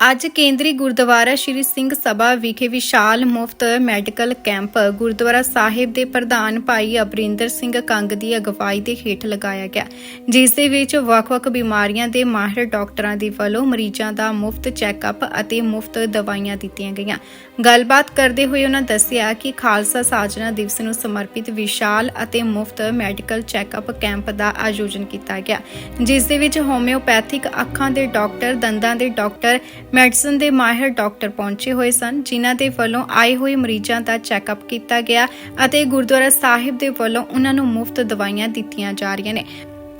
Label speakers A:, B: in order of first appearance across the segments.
A: ਅੱਜ ਕੇਂਦਰੀ ਗੁਰਦੁਆਰਾ ਸ਼੍ਰੀ ਸਿੰਘ ਸਭਾ ਵਿਖੇ ਵਿਸ਼ਾਲ ਮੁਫਤ ਮੈਡੀਕਲ ਕੈਂਪ, ਗੁਰਦੁਆਰਾ ਸਾਹਿਬ ਦੇ ਪ੍ਰਧਾਨ ਭਾਈ ਅਬਰਿੰਦਰ ਸਿੰਘ ਕੰਗ ਦੀ ਅਗਵਾਈ ਦੇ ਹੇਠ ਲਗਾਇਆ ਗਿਆ। ਜਿਸ ਦੇ ਵਿੱਚ ਵੱਖ-ਵੱਖ ਬਿਮਾਰੀਆਂ ਦੇ ਮਾਹਿਰ ਡਾਕਟਰਾਂ ਦੀ ਵੱਲੋਂ ਮਰੀਜ਼ਾਂ ਦਾ ਮੁਫਤ ਚੈੱਕਅਪ ਅਤੇ ਮੁਫਤ ਦਵਾਈਆਂ ਦਿੱਤੀਆਂ ਗਈਆਂ। ਗੱਲਬਾਤ ਕਰਦੇ ਹੋਏ ਉਹਨਾਂ ਦੱਸਿਆ ਕਿ ਖਾਲਸਾ ਸਾਜਨਾ ਦਿਵਸ ਨੂੰ ਸਮਰਪਿਤ ਵਿਸ਼ਾਲ ਅਤੇ ਮੁਫਤ ਮੈਡੀਕਲ ਚੈੱਕਅਪ ਕੈਂਪ ਦਾ ਆਯੋਜਨ ਕੀਤਾ ਗਿਆ। ਜਿਸ ਦੇ ਵਿੱਚ ਹੋਮਿਓਪੈਥਿਕ ਅੱਖਾਂ ਦੇ ਡਾਕਟਰ, ਦੰਦਾਂ ਦੇ ਡਾਕਟਰ ਮੈਡੀਸਨ ਦੇ ਮਾਹਿਰ ਡਾਕਟਰ ਪਹੁੰਚੇ ਹੋਏ ਸਨ, ਜਿਨ੍ਹਾਂ ਦੇ ਵੱਲੋਂ ਆਏ ਹੋਏ ਮਰੀਜ਼ਾਂ ਦਾ ਚੈੱਕਅਪ ਕੀਤਾ ਗਿਆ ਅਤੇ ਗੁਰਦੁਆਰਾ ਸਾਹਿਬ ਦੇ ਵੱਲੋਂ ਉਹਨਾਂ ਨੂੰ ਮੁਫਤ ਦਵਾਈਆਂ ਦਿੱਤੀਆਂ ਜਾ ਰਹੀਆਂ ਨੇ।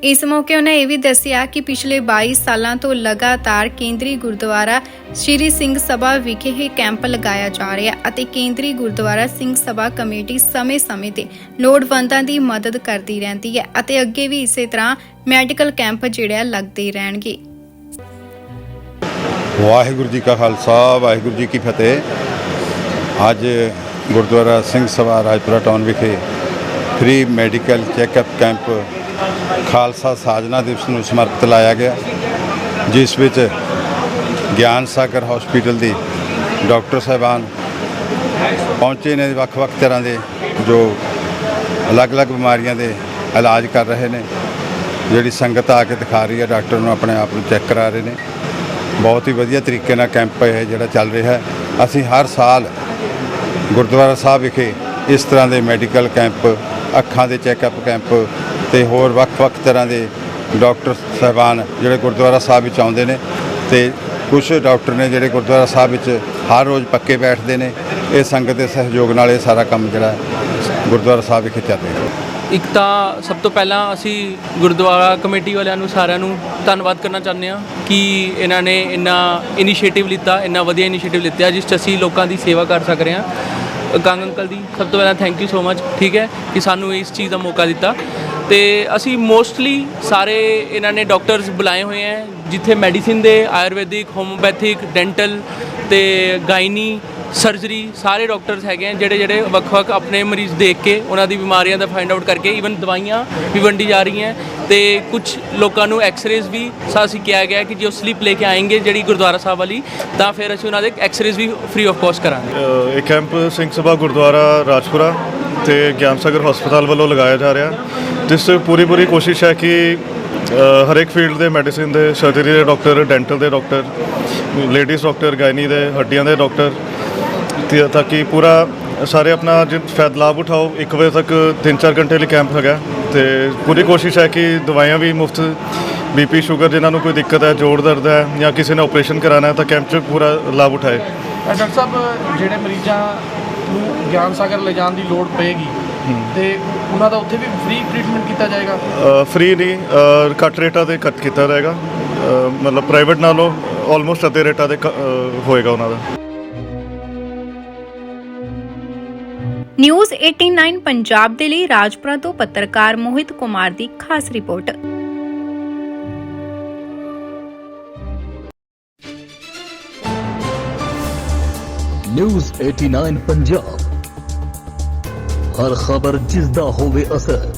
A: ਇਸ ਮੌਕੇ ਉਹਨਾਂ ਇਹ ਵੀ ਦੱਸਿਆ ਕਿ ਪਿਛਲੇ 22 ਸਾਲਾਂ ਤੋਂ ਲਗਾਤਾਰ ਕੇਂਦਰੀ ਗੁਰਦੁਆਰਾ ਸ਼੍ਰੀ ਸਿੰਘ ਸਭਾ ਵਿਖੇ ਇਹ ਕੈਂਪ ਲਗਾਇਆ ਜਾ ਰਿਹਾ ਅਤੇ ਕੇਂਦਰੀ ਗੁਰਦੁਆਰਾ ਸਿੰਘ ਸਭਾ ਕਮੇਟੀ ਸਮੇਂ-ਸਮੇਂ ਤੇ ਲੋੜਵੰਦਾਂ ਦੀ ਮਦਦ ਕਰਦੀ ਰਹਿੰਦੀ ਹੈ ਅਤੇ ਅੱਗੇ ਵੀ ਇਸੇ ਤਰ੍ਹਾਂ ਮੈਡੀਕਲ ਕੈਂਪ ਜਿਹੜੇ ਲੱਗਦੇ ਰਹਿਣਗੇ।
B: ਵਾਹਿਗੁਰੂ ਜੀ ਕਾ ਖਾਲਸਾ, ਵਾਹਿਗੁਰੂ ਜੀ ਕੀ ਫਤਿਹ। ਅੱਜ ਗੁਰਦੁਆਰਾ ਸਿੰਘ ਸਭਾ ਰਾਜਪੁਰਾ ਟਾਊਨ ਵਿਖੇ free medical checkup camp Khalsa Sajna Diwas ਨੂੰ ਸਮਰਪਿਤ ਲਾਇਆ ਗਿਆ, ਜਿਸ ਵਿੱਚ ਗਿਆਨ ਸਾਗਰ ਹਸਪੀਟਲ ਦੀ ਡਾਕਟਰ ਸਾਹਿਬਾਨ ਪਹੁੰਚੇ ਨੇ ਵੱਖ-ਵੱਖ ਤਰ੍ਹਾਂ ਦੇ, ਜੋ ਅਲੱਗ-ਅਲੱਗ ਬਿਮਾਰੀਆਂ ਦੇ ਇਲਾਜ ਕਰ ਰਹੇ ਨੇ, ਜਿਹੜੀ ਸੰਗਤ ਆ ਕੇ ਦਿਖਾ ਰਹੀ ਹੈ, ਡਾਕਟਰ ਨੂੰ ਆਪਣੇ ਆਪ ਨੂੰ ਚੈੱਕ ਕਰਾ ਰਹੇ ਨੇ। ਬਹੁਤ ਹੀ ਵਧੀਆ ਤਰੀਕੇ ਨਾਲ ਕੈਂਪ ਇਹ ਜਿਹੜਾ ਚੱਲ ਰਿਹਾ ਹੈ। ਅਸੀਂ ਹਰ ਸਾਲ ਗੁਰਦੁਆਰਾ ਸਾਹਿਬ ਵਿਖੇ ਇਸ ਤਰ੍ਹਾਂ ਦੇ ਮੈਡੀਕਲ ਕੈਂਪ, ਅੱਖਾਂ ਦੇ ਚੈੱਕਅਪ ਕੈਂਪ ਤੇ ਹੋਰ ਵੱਖ-ਵੱਖ ਤਰ੍ਹਾਂ ਦੇ ਡਾਕਟਰ ਸਾਹਿਬਾਨ ਜਿਹੜੇ ਗੁਰਦੁਆਰਾ ਸਾਹਿਬ ਵਿੱਚ ਆਉਂਦੇ ਨੇ ਤੇ ਕੁਝ ਡਾਕਟਰ ਨੇ ਜਿਹੜੇ ਗੁਰਦੁਆਰਾ ਸਾਹਿਬ ਵਿੱਚ ਹਰ ਰੋਜ਼ ਪੱਕੇ ਬੈਠਦੇ ਨੇ, ਇਹ ਸੰਗਤ ਦੇ ਸਹਿਯੋਗ ਨਾਲ ਇਹ ਸਾਰਾ ਕੰਮ ਜਿਹੜਾ ਗੁਰਦੁਆਰਾ ਸਾਹਿਬ ਵਿਖੇ ਚੱਲ ਰਿਹਾ
C: ਇੱਕ ਤਾਂ ਸਭ ਤੋਂ ਪਹਿਲਾਂ ਅਸੀਂ ਗੁਰਦੁਆਰਾ ਕਮੇਟੀ ਵਾਲਿਆਂ ਨੂੰ ਸਾਰਿਆਂ ਨੂੰ ਧੰਨਵਾਦ ਕਰਨਾ ਚਾਹੁੰਦੇ ਹਾਂ ਕਿ ਇਹਨਾਂ ਨੇ ਇੰਨਾ ਇਨੀਸ਼ੀਏਟਿਵ ਲਿੱਤਾ, ਇੰਨਾ ਵਧੀਆ ਇਨੀਸ਼ੀਏਟਿਵ ਲਿੱਤਾ ਜਿਸ 'ਚ ਅਸੀਂ ਲੋਕਾਂ ਦੀ ਸੇਵਾ ਕਰ ਸਕ ਰਹੇ ਹਾਂ। ਗੰਗ ਅੰਕਲ ਦੀ ਸਭ ਤੋਂ ਪਹਿਲਾਂ ਥੈਂਕ ਯੂ ਸੋ ਮਚ ਠੀਕ ਹੈ, ਕਿ ਸਾਨੂੰ ਇਸ ਚੀਜ਼ ਦਾ ਮੌਕਾ ਦਿੱਤਾ। ਤੇ ਅਸੀਂ ਮੋਸਟਲੀ ਸਾਰੇ ਇਹਨਾਂ ਨੇ ਡਾਕਟਰਸ ਬੁਲਾਏ ਹੋਏ ਹੈ, ਜਿੱਥੇ ਮੈਡੀਸਿਨ ਦੇ, ਆਯੁਰਵੈਦਿਕ ਹੋਮੋਪੈਥਿਕ ਡੈਂਟਲ ਤੇ ਗਾਇਨੀ ਸਰਜਰੀ ਸਾਰੇ ਡਾਕਟਰਸ ਹੈਗੇ ਆ ਜਿਹੜੇ ਜਿਹੜੇ ਵੱਖ-ਵੱਖ ਆਪਣੇ ਮਰੀਜ਼ ਦੇਖ ਕੇ ਉਹਨਾਂ ਦੀ ਬਿਮਾਰੀਆਂ ਦਾ ਫਾਈਂਡ ਆਊਟ ਕਰਕੇ ਈਵਨ ਦਵਾਈਆਂ ਵੀ ਵੰਡੀ ਜਾ ਰਹੀਆਂ ਤੇ ਕੁਝ ਲੋਕਾਂ ਨੂੰ ਐਕਸ-ਰੇਜ਼ ਵੀ ਸਾ ਕਿਹਾ ਗਿਆ ਕਿ ਜੇ ਉਹ ਸਲੀਪ ਲੈ ਕੇ ਆਏਗੇ ਜਿਹੜੀ ਗੁਰਦੁਆਰਾ ਸਾਹਿਬ ਵਾਲੀ, ਤਾਂ ਫਿਰ ਅਸੀਂ ਉਹਨਾਂ ਦੇ ਐਕਸ-ਰੇਜ਼ ਵੀ ਫ੍ਰੀ ਆਫ ਕਾਸਟ ਕਰਾਂਗੇ।
D: ਇਹ ਕੈਂਪ ਸਿੰਘ ਸਭਾ ਗੁਰਦੁਆਰਾ ਰਾਜਪੁਰਾ ਤੇ ਗਿਆਨ ਸਾਗਰ ਹਸਪਤਾਲ ਵੱਲੋਂ ਲਗਾਇਆ ਜਾ ਰਿਹਾ ਜਿਸ 'ਚ ਪੂਰੀ ਪੂਰੀ ਕੋਸ਼ਿਸ਼ ਹੈ ਕਿ ਹਰੇਕ ਫੀਲਡ ਦੇ ਮੈਡੀਸਿਨ ਦੇ ਸਰਜਰੀ ਦੇ ਡਾਕਟਰ ਡੈਂਟਲ ਦੇ ਡਾਕਟਰ ਲੇਡੀਜ਼ ਡਾਕਟਰ ਗਾਇਨੀ ਦੇ ਹੱਡੀਆਂ ਦੇ ਡਾਕਟਰ ਤੇ ਤਾਂ ਕਿ ਪੂਰਾ ਸਾਰੇ ਆਪਣਾ ਜਿ ਫਾਇਦਾ ਲਾਭ ਉਠਾਓ। 1 ਵਜੇ ਤੱਕ 3-4 ਘੰਟੇ ਲਈ ਕੈਂਪ ਹੈਗਾ। ਤੇ ਪੂਰੀ ਕੋਸ਼ਿਸ਼ ਹੈ ਕਿ ਦਵਾਈਆਂ ਵੀ ਮੁਫਤ ਬੀਪੀ ਸ਼ੂਗਰ ਜਿਨ੍ਹਾਂ ਨੂੰ ਕੋਈ ਦਿੱਕਤ ਹੈ ਜੋੜ ਦਰਦ ਹੈ ਜਾਂ ਕਿਸੇ ਨੇ ਆਪਰੇਸ਼ਨ ਕਰਾਉਣਾ ਹੈ ਤਾਂ ਕੈਂਪ 'ਚ ਪੂਰਾ ਲਾਭ ਉਠਾਏ।
E: ਡਾਕਟਰ ਸਾਹਿਬ ਜਿਹੜੇ ਮਰੀਜ਼ਾਂ ਨੂੰ ਗਿਆਨ ਸਾਗਰ ਲੈ ਜਾਣ ਦੀ ਲੋੜ ਪਏਗੀ ਤੇ ਉਹਨਾਂ ਦਾ ਉੱਥੇ ਵੀ ਫ੍ਰੀ ਟ੍ਰੀਟਮੈਂਟ ਕੀਤਾ ਜਾਏਗਾ?
D: ਫ੍ਰੀ ਨਹੀਂ ਘੱਟ ਰੇਟਾਂ ਤੇ ਕੱਟ ਕੀਤਾ ਜਾਏਗਾ। ਮਤਲਬ ਪ੍ਰਾਈਵੇਟ ਨਾਲੋਂ ਆਲਮੋਸਟ ਅੱਧੇ ਰੇਟਾਂ ਦੇ ਹੋਏਗਾ ਉਹਨਾਂ ਦਾ।
A: ਨਿਊਜ਼ 89 ਪੰਜਾਬ ਦੇ ਲਈ ਰਾਜਪੁਰਾ ਤੋਂ ਪੱਤਰਕਾਰ ਮੋਹਿਤ ਕੁਮਾਰ ਦੀ ਖਾਸ ਰਿਪੋਰਟ
F: ਨਿਊਜ਼ 89 ਪੰਜਾਬ ਹਰ ਖਬਰ ਜਿਸ ਦਾ ਹੋਵੇ ਅਸਰ